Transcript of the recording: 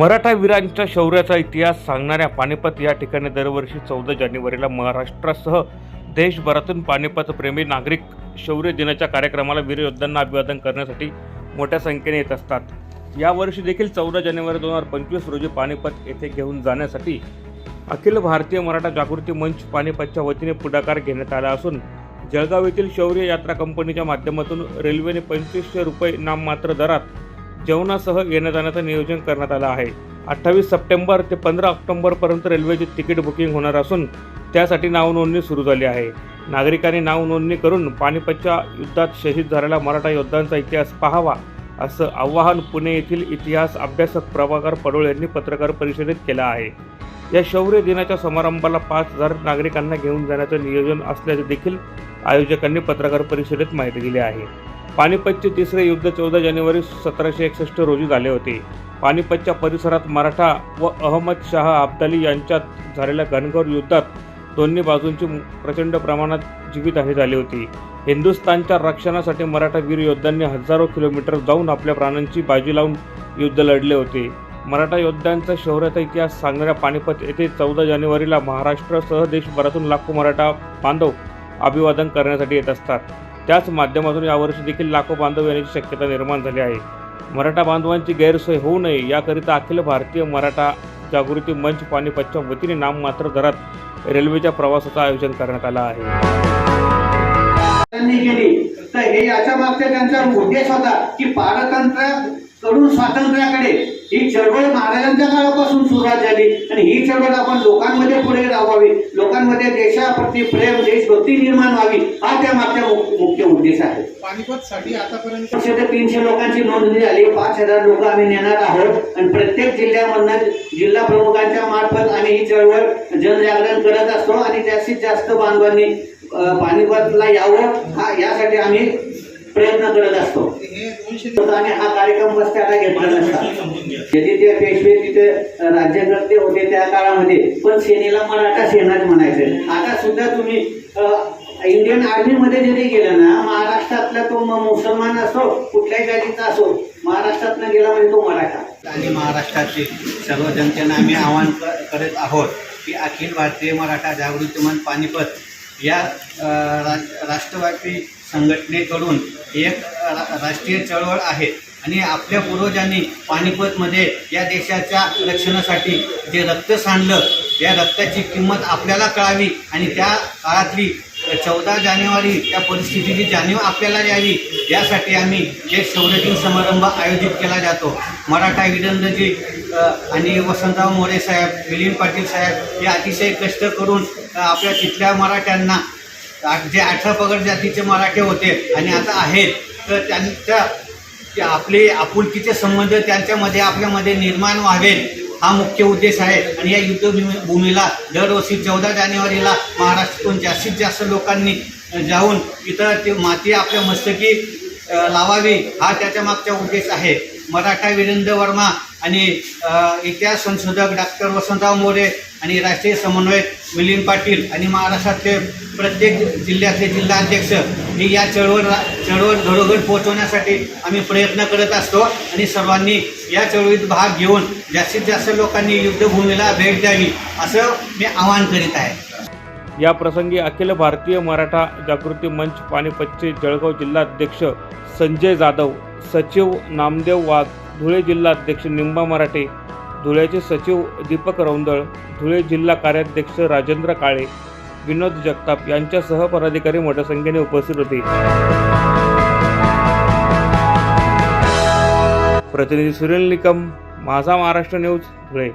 मराठा वीरांच्या शौर्याचा इतिहास सांगणाऱ्या पानिपत या ठिकाणी दरवर्षी चौदा जानेवारीला महाराष्ट्रासह देशभरातून पानिपत प्रेमी नागरिक शौर्य दिनाच्या कार्यक्रमाला वीर अभिवादन करण्यासाठी मोठ्या संख्येने येत असतात. यावर्षी देखील चौदा जानेवारी दोन हजार पंचवीस रोजी पानिपत येथे घेऊन जाण्यासाठी अखिल भारतीय मराठा जागृती मंच पानिपतच्या वतीने पुढाकार घेण्यात आला असून जळगाव येथील शौर्य यात्रा कंपनीच्या माध्यमातून रेल्वेने पंचवीसशे रुपये नाममात्र दरात जेवणासह येण्या जाण्याचं नियोजन करण्यात आलं आहे. अठ्ठावीस सप्टेंबर ते पंधरा ऑक्टोबरपर्यंत रेल्वेची तिकीट बुकिंग होणार असून त्यासाठी नावनोंदणी सुरू झाली आहे. नागरिकांनी नावनोंदणी करून पानिपतच्या युद्धात शहीद झालेल्या मराठा योद्धांचा इतिहास पाहावा असं आवाहन पुणे येथील इतिहास अभ्यासक प्रभाकर पडोळ यांनी पत्रकार परिषदेत केलं आहे. या शौर्य दिनाच्या समारंभाला पाच हजार नागरिकांना घेऊन जाण्याचं नियोजन असल्याचे देखील आयोजकांनी पत्रकार परिषदेत माहिती दिली आहे. पानिपतचे तिसरे युद्ध चौदा जानेवारी सतराशे एकसष्ट रोजी झाले होते. पानिपतच्या परिसरात मराठा व अहमद शाह अब्दाली यांच्यात झालेल्या घनघोर युद्धात दोन्ही बाजूंची प्रचंड प्रमाणात जीवितहानी झाली होती. हिंदुस्थानच्या रक्षणासाठी मराठा वीर योद्धांनी हजारो किलोमीटर जाऊन आपल्या प्राणांची बाजी लावून युद्ध लढले होते. मराठा योद्ध्यांचा शौर्याचा इतिहास सांगणाऱ्या पानिपत येथे चौदा जानेवारीला महाराष्ट्रासह देशभरातून लाखो मराठा बांधव अभिवादन करण्यासाठी येत असतात. त्याच माध्यमातून यावर्षी देखील लाखो बांधव येण्याची शक्यता निर्माण झाली आहे. मराठा बांधवांची गैरसोय होऊ नये याकरिता अखिल भारतीय मराठा जागृती मंच पानिपतच्या वतीने नाममात्र दरात रेल्वेच्या प्रवासाचं आयोजन करण्यात आलं आहे. याच्या मागचा त्यांचा उद्देश होता की पारतंत्रकडून स्वातंत्र्याकडे ही चळवळ महाराजांच्या काळापासून सुरुवात झाली. आणि ही चळवळ आपण लोकांमध्ये पुढे राबवावी. लोकांमध्ये देशाप्रती प्रेम देशभक्ती निर्माण व्हावी हा त्या मागचा मु- मुख्य उद्देश आहे. पानिपत साठी आतापर्यंत तीनशे लोकांची नोंदणी झाली. पाच हजार लोक आम्ही नेणार आहोत. आणि प्रत्येक जिल्ह्यामधनं जिल्हा प्रमुखांच्या मार्फत आम्ही ही चळवळ जनजागरण करत असतो. आणि जास्तीत जास्त बांधवांनी पानिपतला यावं हा यासाठी आम्ही प्रयत्न करत असतो. हे आम्ही हा कार्यक्रम बसत्याला घेतला नसता. यदि ते पेशवे तिथे राज्यकर्ते होते त्या काळामध्ये पण सेनेला मराठा सेनाच म्हणायचं. आता सुद्धा तुम्ही इंडियन आर्मी मध्ये जरी गेलं ना महाराष्ट्रातला तो म- मुसलमान असो कुठल्याही जातीचा असो महाराष्ट्रातनं गेला म्हणजे तो मराठा. आणि महाराष्ट्रातील सर्व जनतेला आम्ही आवाहन करत आहोत की अखिल भारतीय मराठा जागृती मंच पानिपत या राष्ट्रव्यापी संघटनेकडून एक रा- राष्ट्रीय चळवळ आहे. आणि आपल्या पूर्वजांनी पानिपतमध्ये या देशाच्या रक्षणासाठी जे रक्त सांडलं या रक्ताची किंमत आपल्याला कळावी आणि त्या काळातली चौदा जानेवारी त्या परिस्थितीची जाणीव आपल्याला द्यावी यासाठी आम्ही हे शौर्यदिन समारंभ आयोजित केला जातो. मराठा वीरेंद्रजी आणि वसंतराव मोरे साहेब मिलिंद पाटील साहेब हे अतिशय कष्ट करून आपल्या तिथल्या मराठ्यांना जे अठरा पगड जातीचे मराठे होते आणि आता आहेत तर त्यांच्या ते आपले आपुलकीचे संबंध त्यांच्यामध्ये आपल्यामध्ये निर्माण व्हावेत हा मुख्य उद्देश आहे. आणि या युद्धभूमीला भूमीला दरवर्षी चौदा जानेवारीला महाराष्ट्रातून जास्तीत जास्त लोकांनी जाऊन इथं ते माती आपल्या मस्तकी लावावी हा त्याच्या मागचा उद्देश आहे. मराठा वीरेंद्र वर्मा आणि इतिहास संशोधक डॉक्टर वसंतराव मोरे आणि राष्ट्रीय समन्वयक मिलिंद पाटील आणि महाराष्ट्रातले प्रत्येक जिल्ह्यातले जिल्हाध्यक्ष हे या चळवळ चळवळ घरोघर पोहोचवण्यासाठी आम्ही प्रयत्न करत असतो आणि सर्वांनी या चळवळीत भाग घेऊन जास्तीत जास्त लोकांनी युद्धभूमीला भेट द्यावी असं मी आवाहन करीत आहे. या प्रसंगी अखिल भारतीय मराठा जागृती मंच पानिपतचे जळगाव जिल्हाध्यक्ष संजय जाधव सचिव नामदेव वाघ धुळे जिल्हाध्यक्ष निंबा मराठे धुळ्याचे सचिव दीपक रौंदळ धुळे जिल्हा कार्याध्यक्ष राजेंद्र काळे विनोद जगताप यांच्यासह पदाधिकारी मोठ्या संख्येने उपस्थित होते. प्रतिनिधी सुरेल निकम माझा महाराष्ट्र न्यूज धुळे.